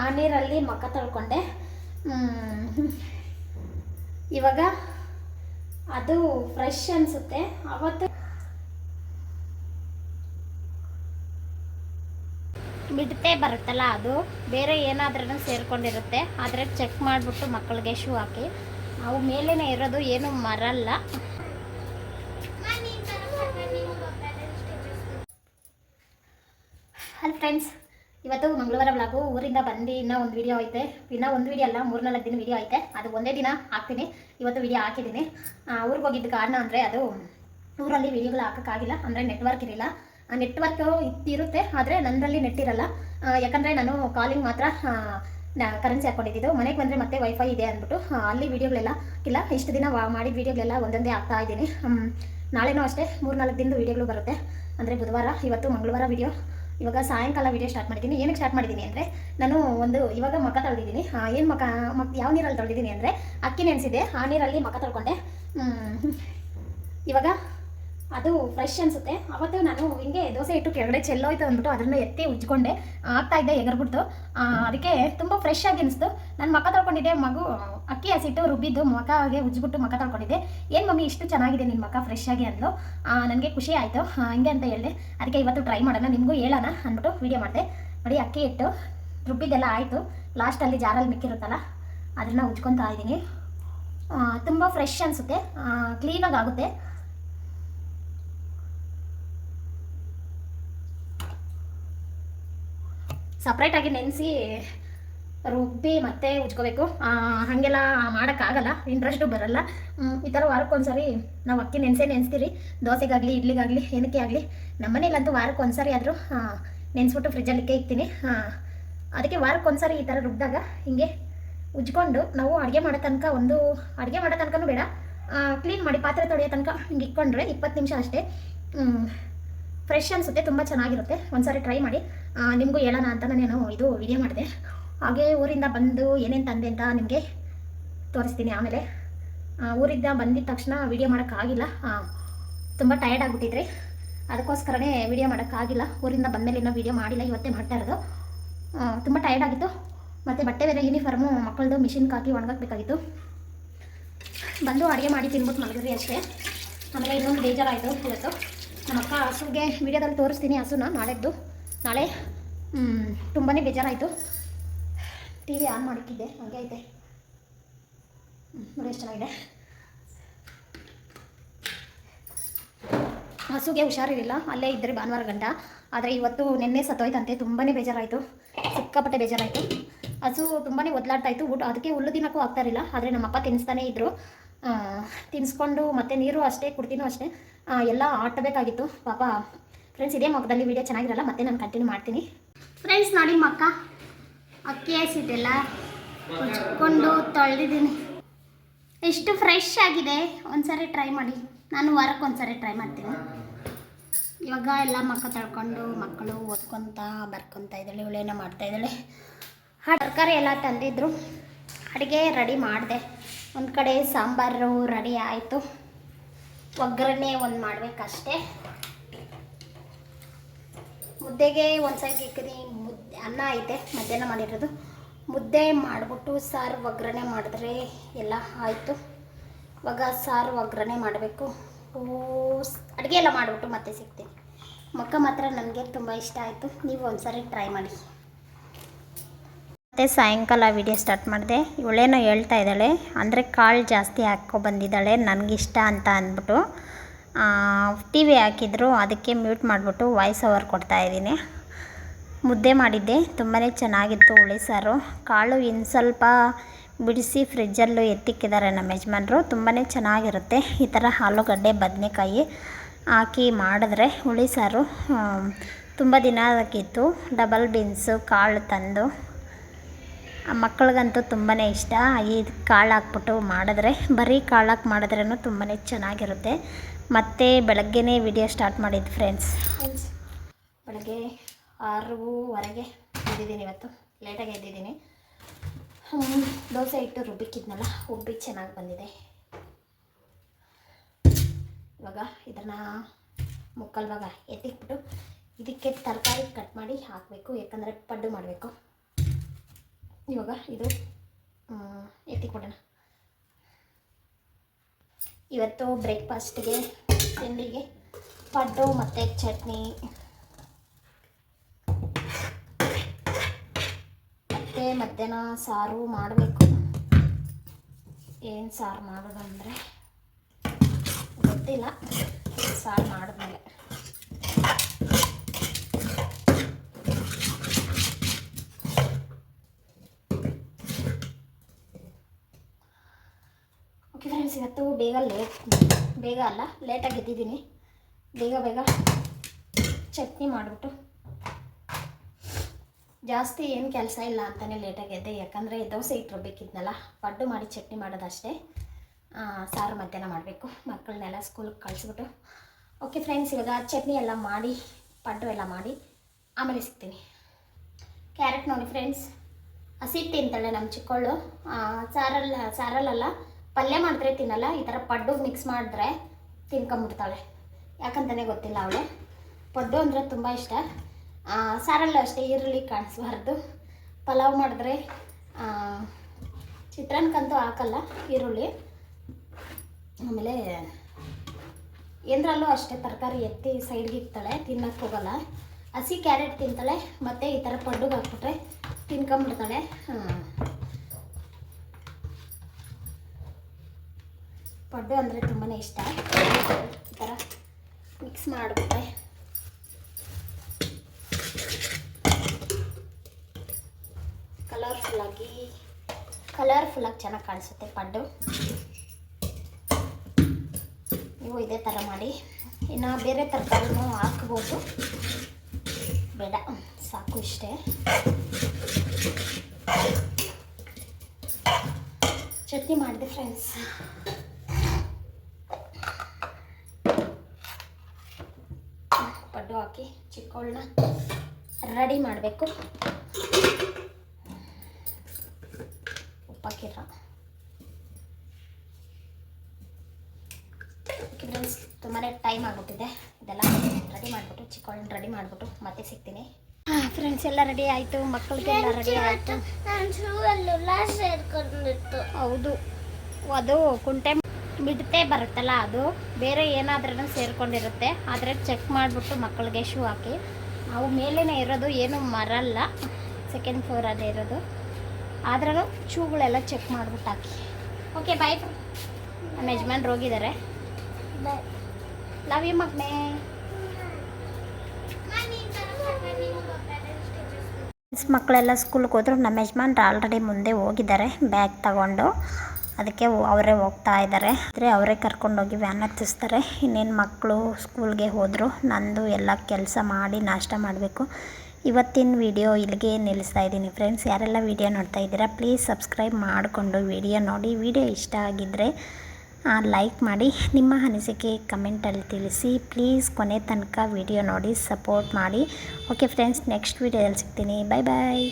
ಆ ನೀರಲ್ಲಿ ಮಖ ತೊಳ್ಕೊಂಡೆ. ಇವಾಗ ಅದು ಫ್ರೆಶ್ ಅನಿಸುತ್ತೆ. ಅವತ್ತು ಮಿಡತೆ ಬರುತ್ತಲ್ಲ ಅದು. ಬೇರೆ ಏನಾದ್ರೂ ಸೇರ್ಕೊಂಡಿರುತ್ತೆ. ಆದರೆ ಚೆಕ್ ಮಾಡಿಬಿಟ್ಟು ಮಕ್ಕಳಿಗೆ ಶೂ ಹಾಕಿ. ಅವು ಮೇಲೇನೆ ಇರೋದು ಏನು ಮರಲ್ಲ. ಅಲ್ಲಿ ಫ್ರೆಂಡ್ಸ್ ಇವತ್ತು ಮಂಗಳವಾರ ಬ್ಲಾಗು ಊರಿಂದ ಬಂದು ಇನ್ನೂ ಒಂದು ವಿಡಿಯೋ ಐತೆ. ಇನ್ನೂ ಒಂದು ವೀಡಿಯೋ ಅಲ್ಲ, ಮೂರ್ನಾಲ್ಕು ದಿನ ವೀಡಿಯೋ ಐತೆ. ಅದು ಒಂದೇ ದಿನ ಹಾಕ್ತೀನಿ. ಇವತ್ತು ವಿಡಿಯೋ ಹಾಕಿದ್ದೀನಿ. ಊರಿಗೆ ಹೋಗಿದ್ದ ಕಾರಣ ಅಂದರೆ ಅದು ಊರಲ್ಲಿ ವೀಡಿಯೋಗಳು ಹಾಕೋಕ್ಕಾಗಿಲ್ಲ. ಅಂದರೆ ನೆಟ್ವರ್ಕ್ ಇರಲಿಲ್ಲ. ನೆಟ್ವರ್ಕ್ ಇರುತ್ತೆ ಆದರೆ ನನ್ನಲ್ಲಿ ನೆಟ್ ಇರಲ್ಲ. ಯಾಕಂದರೆ ನಾನು ಕಾಲಿಂಗ್ ಮಾತ್ರ ಕರೆನ್ಸಿ ಹಾಕೊಂಡಿದ್ದು. ಮನೆಗೆ ಬಂದರೆ ಮತ್ತೆ ವೈಫೈ ಇದೆ ಅಂದ್ಬಿಟ್ಟು ಅಲ್ಲಿ ವೀಡಿಯೋಗಳೆಲ್ಲ ಇಲ್ಲ ಇಷ್ಟು ದಿನ ಮಾಡಿದ ವೀಡಿಯೋಗಳೆಲ್ಲ ಒಂದೊಂದೇ ಆಗ್ತಾ ಇದ್ದೀನಿ. ನಾಳೆನೂ ಅಷ್ಟೇ ಮೂರ್ನಾಲ್ಕು ದಿನದ ವೀಡಿಯೋಗಳು ಬರುತ್ತೆ. ಅಂದರೆ ಬುಧವಾರ, ಇವತ್ತು ಮಂಗಳವಾರ ವಿಡಿಯೋ ಇವಾಗ ಸಾಯಂಕಾಲ ವಿಡಿಯೋ ಸ್ಟಾರ್ಟ್ ಮಾಡಿದ್ದೀನಿ. ಏನಕ್ಕೆ ಸ್ಟಾರ್ಟ್ ಮಾಡಿದ್ದೀನಿ ಅಂದರೆ, ನಾನು ಒಂದು ಇವಾಗ ಮಕ ತೊಳೆದಿದ್ದೀನಿ. ಏನು ಮಕ, ಮಕ್, ಯಾವ ನೀರಲ್ಲಿ ತೊಳೆದಿದ್ದೀನಿ ಅಂದರೆ, ಅಕ್ಕಿ ನೆನೆಸಿದೆ. ಆ ನೀರಲ್ಲಿ ಮಕ ತೊಳ್ಕೊಂಡೆ. ಇವಾಗ ಅದು ಫ್ರೆಶ್ ಅನಿಸುತ್ತೆ. ಅವತ್ತು ನಾನು ಹಿಂಗೆ ದೋಸೆ ಇಟ್ಟು ಕೆಳಗಡೆ ಚೆಲ್ಲೋಯ್ತು ಅಂದ್ಬಿಟ್ಟು ಅದನ್ನು ಎತ್ತಿ ಉಜ್ಕೊಂಡೆ ಆಗ್ತಾ ಇದ್ದೆ ಎಗರ್ಬಿಡ್ತು. ಅದಕ್ಕೆ ತುಂಬ ಫ್ರೆಶ್ ಆಗಿ ಅನಿಸ್ತು. ನಾನು ಮಕ ತೊಳ್ಕೊಂಡಿದ್ದೆ, ಮಗು, ಅಕ್ಕಿ ಹಸಿಟ್ಟು, ರುಬ್ಬಿದ್ದು ಮಕಾಗೆ ಉಜ್ಬಿಟ್ಟು ಮಕ ತೊಳ್ಕೊಂಡಿದ್ದೆ. ಏನು ಮಮ್ಮಿ ಇಷ್ಟು ಚೆನ್ನಾಗಿದೆ ನಿನ್ನ ಮಖ ಫ್ರೆಶ್ ಆಗಿ ಅಂದ್ಲು? ನನಗೆ ಖುಷಿ ಆಯಿತು. ಹಿಂಗೆ ಅಂತ ಹೇಳಿದೆ. ಅದಕ್ಕೆ ಇವತ್ತು ಟ್ರೈ ಮಾಡೋಣ, ನಿಮಗೂ ಹೇಳೋಣ ಅಂದ್ಬಿಟ್ಟು ವೀಡಿಯೋ ಮಾಡಿದೆ. ನೋಡಿ, ಅಕ್ಕಿ ಇಟ್ಟು ರುಬ್ಬಿದ್ದೆಲ್ಲ ಆಯಿತು. ಲಾಸ್ಟಲ್ಲಿ ಜಾರಲ್ಲಿ ಮಿಕ್ಕಿರುತ್ತಲ್ಲ, ಅದನ್ನು ಉಜ್ಕೊತಾ ಇದ್ದೀನಿ. ತುಂಬ ಫ್ರೆಶ್ ಅನಿಸುತ್ತೆ. ಕ್ಲೀನಾಗಿ ಆಗುತ್ತೆ. ಸಪ್ರೇಟಾಗಿ ನೆನೆಸಿ ರುಬ್ಬಿ ಮತ್ತೆ ಉಜ್ಕೋಬೇಕು. ಹಾಗೆಲ್ಲ ಮಾಡೋಕ್ಕಾಗಲ್ಲ ಇಂಟ್ರೆಸ್ಟು ಬರಲ್ಲ. ಈ ಥರ ವಾರಕ್ಕೊಂದ್ಸರಿ ನಾವು ಅಕ್ಕಿ ನೆನೆಸೇ ನೆನೆಸ್ತೀರಿ. ದೋಸೆಗಾಗಲಿ, ಇಡ್ಲಿಗಾಗಲಿ, ಏನಕ್ಕೆ ಆಗಲಿ, ನಮ್ಮನೇಲಂತೂ ವಾರಕ್ಕೊಂದ್ಸರಿ ಆದರೂ ನೆನೆಸ್ಬಿಟ್ಟು ಫ್ರಿಜ್ಜಲ್ಲಿ ಇಕ್ಕೇ ಇಕ್ತೀನಿ. ಅದಕ್ಕೆ ವಾರಕ್ಕೊಂದ್ಸರಿ ಈ ಥರ ರುಬ್ಬಿದಾಗ ಹಿಂಗೆ ಉಜ್ಕೊಂಡು ನಾವು ಅಡುಗೆ ಮಾಡೋ ತನಕ ಒಂದು, ಅಡುಗೆ ಮಾಡೋ ತನಕನೂ ಬೇಡ. ಕ್ಲೀನ್ ಮಾಡಿ ಪಾತ್ರೆ ತೊಳೆಯೋ ತನಕ ಹಿಂಗೆ ಇಕ್ಕೊಂಡ್ರೆ ಇಪ್ಪತ್ತು ನಿಮಿಷ ಅಷ್ಟೇ ಫ್ರೆಶ್ ಅನಿಸುತ್ತೆ, ತುಂಬ ಚೆನ್ನಾಗಿರುತ್ತೆ. ಒಂದ್ಸರಿ ಟ್ರೈ ಮಾಡಿ. ನಿಮಗೂ ಹೇಳೋಣ ಅಂತ ನಾನು ಇದು ವಿಡಿಯೋ ಮಾಡಿದೆ. ಹಾಗೆ ಊರಿಂದ ಬಂದು ಏನೇನು ತಂದೆ ಅಂತ ನಿಮಗೆ ತೋರಿಸ್ತೀನಿ ಆಮೇಲೆ. ಊರಿಂದ ಬಂದಿದ ತಕ್ಷಣ ವಿಡಿಯೋ ಮಾಡೋಕ್ಕಾಗಿಲ್ಲ. ತುಂಬ ಟಯರ್ಡ್ ಆಗಿಬಿಟ್ಟಿದ್ರಿ. ಅದಕ್ಕೋಸ್ಕರನೇ ವಿಡಿಯೋ ಮಾಡೋಕ್ಕಾಗಿಲ್ಲ. ಊರಿಂದ ಬಂದಮೇಲೆ ಇನ್ನೂ ವಿಡಿಯೋ ಮಾಡಿಲ್ಲ, ಇವತ್ತೇ ಮಾಡ್ತಾ ಇರೋದು. ತುಂಬ ಟಯರ್ಡ್ ಆಗಿತ್ತು. ಮತ್ತು ಬಟ್ಟೆ ಬೇರೆ ಯೂನಿಫಾರ್ಮು ಮಕ್ಕಳದು ಮಿಷಿನ್ಗೆ ಹಾಕಿ ಒಣಗಾಕಬೇಕಾಗಿತ್ತು. ಬಂದು ಅಡುಗೆ ಮಾಡಿ ತಿನ್ಬಿಟ್ಟು ಮಲಗಿದ್ರಿ ಅಷ್ಟೇ. ಆಮೇಲೆ ಇನ್ನೊಂದು ಬೇಜಾರಾಯಿತು ಇವತ್ತು. ನಮ್ಮ ಅಕ್ಕ ಹಸುಗೆ ವಿಡಿಯೋದಲ್ಲಿ ತೋರಿಸ್ತೀನಿ ಹಸುನ ನಾಳೆದ್ದು. ನಾಳೆ ತುಂಬಾ ಬೇಜಾರಾಯಿತು. ಟಿ ವಿ ಆನ್ ಮಾಡಿಕ್ಕಿದ್ದೆ ಹಂಗೆ ಐತೆ. ನೋಡಿ ಎಷ್ಟು ಚೆನ್ನಾಗಿದೆ. ಹಸುಗೆ ಹುಷಾರಿರಲಿಲ್ಲ ಅಲ್ಲೇ ಇದ್ದರೆ ಭಾನುವಾರ ಗಂಟ. ಆದರೆ ಇವತ್ತು ನಿನ್ನೆ ಸತ್ತೋಯ್ತಂತೆ ತುಂಬಾ ಬೇಜಾರಾಯಿತು. ಸಿಕ್ಕಾಪಟ್ಟೆ ಬೇಜಾರಾಯಿತು. ಹಸು ತುಂಬಾ ಒದ್ಲಾಡ್ತಾ ಇತ್ತು ಊಟ ಅದಕ್ಕೆ ಹುಲ್ಲು ದಿನಕ್ಕೂ ಆಗ್ತಾ ಇರಲಿಲ್ಲ ಆದರೆ ನಮ್ಮಪ್ಪ ತಿನ್ನಿಸ್ತಾನೆ ಇದ್ದರು ತಿನ್ನಿಸ್ಕೊಂಡು ಮತ್ತೆ ನೀರು ಅಷ್ಟೇ ಕುಡ್ತೀನೂ ಅಷ್ಟೇ. ಎಲ್ಲ ಆಟಬೇಕಾಗಿತ್ತು ಪಾಪ ಫ್ರೆಂಡ್ಸ್ ಇದೇ ಮಗದಲ್ಲಿ ವೀಡಿಯೋ ಚೆನ್ನಾಗಿರಲ್ಲ, ಮತ್ತೆ ನಾನು ಕಂಟಿನ್ಯೂ ಮಾಡ್ತೀನಿ. ಫ್ರೆಂಡ್ಸ್ ನೋಡಿ ಮಕ್ಕ. ಅಕ್ಕಿ ಹಸಿಟ್ಟೆಲ್ಲ ಉಜ್ಕೊಂಡು ತೊಳೆದಿದ್ದೀನಿ. ಎಷ್ಟು ಫ್ರೆಶ್ ಆಗಿದೆ. ಒಂದ್ಸರಿ ಟ್ರೈ ಮಾಡಿ. ನಾನು ವಾರಕ್ಕೆ ಒಂದ್ಸರಿ ಟ್ರೈ ಮಾಡ್ತೀನಿ. ಇವಾಗ ಎಲ್ಲ ಮಕ್ಕ ತಳ್ಕೊಂಡು ಮಕ್ಕಳು ಓದ್ಕೊತ, ಬರ್ಕೊತ ಇದ್ದಾಳೆ ಇವಳೇನ ಮಾಡ್ತಾ ಇದ್ದಾಳೆ. ತರಕಾರಿ ಎಲ್ಲ ತಂದಿದ್ರು. ಅಡುಗೆ ರೆಡಿ ಮಾಡಿದೆ. ಒಂದು ಕಡೆ ಸಾಂಬಾರು ರೆಡಿ ಆಯಿತು. ಒಗ್ಗರಣೆ ಒಂದು ಮಾಡಬೇಕಷ್ಟೇ. ಮುದ್ದೆಗೆ ಒಂದು ಸೈಡ್ ಮುದ್ದೆ, ಅನ್ನ ಐತೆ, ಮಧ್ಯಾಹ್ನ ಮಾಡಿರೋದು. ಮುದ್ದೆ ಮಾಡಿಬಿಟ್ಟು ಸಾರು ಒಗ್ಗರಣೆ ಮಾಡಿದ್ರೆ ಎಲ್ಲ ಆಯಿತು. ಇವಾಗ ಸಾರು ಒಗ್ಗರಣೆ ಮಾಡಬೇಕು. ಅಡುಗೆ ಎಲ್ಲ ಮಾಡಿಬಿಟ್ಟು ಮತ್ತೆ ಸಿಗ್ತೀನಿ. ಮಕ್ಕ ಮಾತ್ರ ನನಗೆ ತುಂಬ ಇಷ್ಟ ಆಯಿತು. ನೀವು ಒಂದ್ಸರಿ ಟ್ರೈ ಮಾಡಿ. ಮತ್ತು ಸಾಯಂಕಾಲ ವಿಡಿಯೋ ಸ್ಟಾರ್ಟ್ ಮಾಡಿದೆ. ಇವಳೇನೋ ಹೇಳ್ತಾ ಇದ್ದಾಳೆ. ಅಂದರೆ ಕಾಳು ಜಾಸ್ತಿ ಹಾಕ್ಕೊ ಬಂದಿದ್ದಾಳೆ ನನಗಿಷ್ಟ ಅಂತ ಅಂದ್ಬಿಟ್ಟು. ಟಿ ವಿ ಹಾಕಿದ್ರು, ಅದಕ್ಕೆ ಮ್ಯೂಟ್ ಮಾಡಿಬಿಟ್ಟು ವಾಯ್ಸ್ ಓವರ್ ಕೊಡ್ತಾ ಇದ್ದೀನಿ. ಮುದ್ದೆ ಮಾಡಿದ್ದೆ ತುಂಬಾ ಚೆನ್ನಾಗಿತ್ತು ಹುಳಿ ಸಾರು. ಕಾಳು ಇನ್ನು ಸ್ವಲ್ಪ ಬಿಡಿಸಿ ಫ್ರಿಜ್ಜಲ್ಲೂ ಎತ್ತಿಕ್ಕಿದ್ದಾರೆ ನಮ್ಮ ಯಜಮಾನರು. ತುಂಬಾ ಚೆನ್ನಾಗಿರುತ್ತೆ. ಈ ಥರ ಆಲೂಗಡ್ಡೆ, ಬದನೆಕಾಯಿ ಹಾಕಿ ಮಾಡಿದ್ರೆ ಹುಳಿ ಸಾರು ತುಂಬ ದಿನ ಆಗಿತ್ತು. ಡಬಲ್ ಬೀನ್ಸು ಕಾಳು ತಂದು. ಮಕ್ಕಳಿಗಂತೂ ತುಂಬಾ ಇಷ್ಟ. ಈ ಕಾಳು ಹಾಕ್ಬಿಟ್ಟು ಮಾಡಿದ್ರೆ, ಬರೀ ಕಾಳು ಹಾಕಿ ಮಾಡಿದ್ರೂ ತುಂಬಾ ಚೆನ್ನಾಗಿರುತ್ತೆ. ಮತ್ತು ಬೆಳಗ್ಗೆನೇ ವಿಡಿಯೋ ಸ್ಟಾರ್ಟ್ ಮಾಡಿದ್ದು ಫ್ರೆಂಡ್ಸ್ ಬೆಳಗ್ಗೆ ಆರೂವರೆಗೆ ಎದ್ದಿದ್ದೀನಿ ಇವತ್ತು. ಲೇಟಾಗಿ ಎದ್ದಿದ್ದೀನಿ. ದೋಸೆ ಇಟ್ಟು ರುಬ್ಬಿಕ್ಕಿದ್ನಲ್ಲ, ಉಬ್ಬಿ ಚೆನ್ನಾಗಿ ಬಂದಿದೆ. ಇವಾಗ ಇದನ್ನು ಮುಕ್ಕಲ್ವಾಗ ಎತ್ತಿಕ್ಬಿಟ್ಟು ಇದಕ್ಕೆ ತರಕಾರಿ ಕಟ್ ಮಾಡಿ ಹಾಕಬೇಕು, ಯಾಕಂದರೆ ಪಡ್ಡು ಮಾಡಬೇಕು. ಇವಾಗ ಇದು ಎತ್ತಿ ಕೊಡೋಣ ಇವತ್ತು ಬ್ರೇಕ್ಫಾಸ್ಟ್ಗೆ ತಿಂಡಿಗೆ ಪಡ್ಡು ಮತ್ತು ಚಟ್ನಿ. ಮತ್ತು ಮಧ್ಯಾಹ್ನ ಸಾರು ಮಾಡಬೇಕು. ಏನು ಸಾರು ಮಾಡೋದಂದರೆ ಗೊತ್ತಿಲ್ಲ, ಸಾರು ಮಾಡಿದ್ಮೇಲೆ. ಓಕೆ ಫ್ರೆಂಡ್ಸ್ ಇವತ್ತು ಬೇಗ ಲೇಟ್ ಬೇಗ ಅಲ್ಲ ಲೇಟಾಗಿ ಎದ್ದಿದ್ದೀನಿ. ಬೇಗ ಬೇಗ ಚಟ್ನಿ ಮಾಡಿಬಿಟ್ಟು. ಜಾಸ್ತಿ ಏನು ಕೆಲಸ ಇಲ್ಲ ಅಂತಲೇ ಲೇಟಾಗಿ ಎದ್ದೆ. ಯಾಕಂದರೆ ದೋಸೆ ಇಟ್ಟು ರುಬ್ಬೇಕಿದ್ನಲ್ಲ ಪಡ್ಡು ಮಾಡಿ ಚಟ್ನಿ ಮಾಡೋದಷ್ಟೇ. ಸಾರು ಮಧ್ಯಾಹ್ನ ಮಾಡಬೇಕು. ಮಕ್ಕಳನ್ನೆಲ್ಲ ಸ್ಕೂಲ್ಗೆ ಕಳಿಸ್ಬಿಟ್ಟು. ಓಕೆ ಫ್ರೆಂಡ್ಸ್ ಇವಾಗ ಚಟ್ನಿ ಎಲ್ಲ ಮಾಡಿ, ಪಡ್ಡು ಎಲ್ಲ ಮಾಡಿ ಆಮೇಲೆ ಸಿಗ್ತೀನಿ. ಕ್ಯಾರೆಟ್ ನೋಡಿ ಫ್ರೆಂಡ್ಸ್ ಹಸಿ ತಿಂತಾಳೆ ನಮ್ಮ ಚಿಕ್ಕವಳು ಸಾರಲ್ಲ ಸಾರಲ್ಲಲ್ಲ ಪಲ್ಯ ಮಾಡಿದ್ರೆ ತಿನ್ನಲ್ಲ, ಈ ಥರ ಪಡ್ಡು ಮಿಕ್ಸ್ ಮಾಡಿದ್ರೆ ತಿನ್ಕೊಂಬಿಡ್ತಾಳೆ ಯಾಕಂತಲೇ ಗೊತ್ತಿಲ್ಲ ಅವಳು. ಪಡ್ಡು ಅಂದರೆ ತುಂಬ ಇಷ್ಟ. ಸಾರಲ್ಲೂ ಅಷ್ಟೇ, ಈರುಳ್ಳಿ ಕಾಣಿಸ್ಬಾರ್ದು. ಪಲಾವ್ ಮಾಡಿದ್ರೆ ಚಿತ್ರಾನ್ನಕ್ಕಂತೂ ಹಾಕಲ್ಲ, ಈರುಳ್ಳಿ. ಆಮೇಲೆ ಏನರಲ್ಲೂ ಅಷ್ಟೇ, ತರಕಾರಿ ಎತ್ತಿ ಸೈಡ್ಗೆ ಇಕ್ತಾಳೆ ತಿನ್ನಕ್ಕೆ ಹೋಗಲ್ಲ. ಹಸಿ ಕ್ಯಾರೆಟ್ ತಿಂತಾಳೆ, ಮತ್ತು ಈ ಥರ ಪಡ್ಡುಗೆ ಹಾಕ್ಬಿಟ್ರೆ ತಿನ್ಕೊಂಬಿಡ್ತಾಳೆ ಪಡ್ಡು ಅಂದರೆ ತುಂಬಾ ಇಷ್ಟ. ಈ ಥರ ಮಿಕ್ಸ್ ಮಾಡಿಬಿಟ್ಟೆ. ಕಲರ್ಫುಲ್ಲಾಗಿ ಕಲರ್ಫುಲ್ಲಾಗಿ ಚೆನ್ನಾಗಿ ಕಾಣಿಸುತ್ತೆ ಪಡ್ಡು. ನೀವು ಇದೇ ಥರ ಮಾಡಿ. ಇನ್ನು ಬೇರೆ ತರಕಾರಿನೂ ಹಾಕ್ಬೋದು. ಬೇಡ, ಸಾಕು ಇಷ್ಟೇ. ಚಟ್ನಿ ಮಾಡಿದೆ ಫ್ರೆಂಡ್ಸ್ ಪಡ್ಡು ಹಾಕಿ ಚಿಕ್ಕವಳನ್ನ ರೆಡಿ ಮಾಡಬೇಕು. ಉಪ್ಪಾಕಿರ ಓಕೆ ಫ್ರೆಂಡ್ಸ್ ತುಂಬಾ ಟೈಮ್ ಆಗ್ಬಿಟ್ಟಿದೆ ಇದೆಲ್ಲ ರೆಡಿ ಮಾಡಿಬಿಟ್ಟು ಚಿಕ್ಕವಳನ್ನ ರೆಡಿ ಮಾಡಿಬಿಟ್ಟು ಮತ್ತೆ ಸಿಗ್ತೀನಿ. ಫ್ರೆಂಡ್ಸ್ ಎಲ್ಲ ರೆಡಿ ಆಯಿತು. ಮಕ್ಕಳಿಗೆಲ್ಲ ರೆಡಿ ಆಯಿತು. ಹೌದು. ಅದು ಕುಂಟೆ ಮಿಡತೆ ಬರುತ್ತಲ್ಲ ಅದು, ಬೇರೆ ಏನಾದ್ರೂ ಸೇರ್ಕೊಂಡಿರುತ್ತೆ. ಆದರೆ ಚೆಕ್ ಮಾಡಿಬಿಟ್ಟು ಮಕ್ಕಳಿಗೆ ಶೂ ಹಾಕಿ. ಅವು ಮೇಲೇ ಇರೋದು ಏನು ಮರಲ್ಲ ಸೆಕೆಂಡ್ ಫ್ಲೋರ್ ಫ್ಲೋರಲ್ಲೇ ಇರೋದು. ಆದ್ರೂ ಶೂಗಳೆಲ್ಲ ಚೆಕ್ ಮಾಡಿಬಿಟ್ಟು ಹಾಕಿ. ಓಕೆ ಬಾಯ್ ನಮ್ಮ ಯಜಮಾನ್ರು ಹೋಗಿದ್ದಾರೆ. ಲವ್ ಯು ಮಗ್ನೆ. ಮಕ್ಕಳೆಲ್ಲ ಸ್ಕೂಲ್ಗೆ ಹೋದ್ರು. ನಮ್ಮ ಯಜಮಾನ್ರು ಆಲ್ರೆಡಿ ಮುಂದೆ ಹೋಗಿದ್ದಾರೆ ಬ್ಯಾಗ್ ತಗೊಂಡು. ಅದಕ್ಕೆ ಅವರೇ ಹೋಗ್ತಾ ಇದ್ದಾರೆ ಅಂದರೆ ಅವರೇ ಕರ್ಕೊಂಡೋಗಿ ವ್ಯಾನ್ ಹತ್ತಿಸ್ತಾರೆ. ಇನ್ನೇನು ಮಕ್ಕಳು ಸ್ಕೂಲ್ಗೆ ಹೋದರು ನಂದು ಎಲ್ಲ ಕೆಲಸ ಮಾಡಿ ನಾಷ್ಟ ಮಾಡಬೇಕು. ಇವತ್ತಿನ ವಿಡಿಯೋ ಇಲ್ಲಿಗೆ ನಿಲ್ಲಿಸ್ತಾ ಇದ್ದೀನಿ ಫ್ರೆಂಡ್ಸ್ ಯಾರೆಲ್ಲ ವಿಡಿಯೋ ನೋಡ್ತಾ ಇದ್ದೀರಾ ಪ್ಲೀಸ್ ಸಬ್ಸ್ಕ್ರೈಬ್ ಮಾಡಿಕೊಂಡು ವಿಡಿಯೋ ನೋಡಿ. ವಿಡಿಯೋ ಇಷ್ಟ ಆಗಿದ್ದರೆ ಲೈಕ್ ಮಾಡಿ. ನಿಮ್ಮ ಅನಿಸಿಕೆ ಕಮೆಂಟಲ್ಲಿ ತಿಳಿಸಿ. ಪ್ಲೀಸ್ ಕೊನೆ ತನಕ ವಿಡಿಯೋ ನೋಡಿ ಸಪೋರ್ಟ್ ಮಾಡಿ. ಓಕೆ ಫ್ರೆಂಡ್ಸ್ ನೆಕ್ಸ್ಟ್ ವಿಡಿಯೋದಲ್ಲಿ ಸಿಗ್ತೀನಿ. ಬಾಯ್ ಬಾಯ್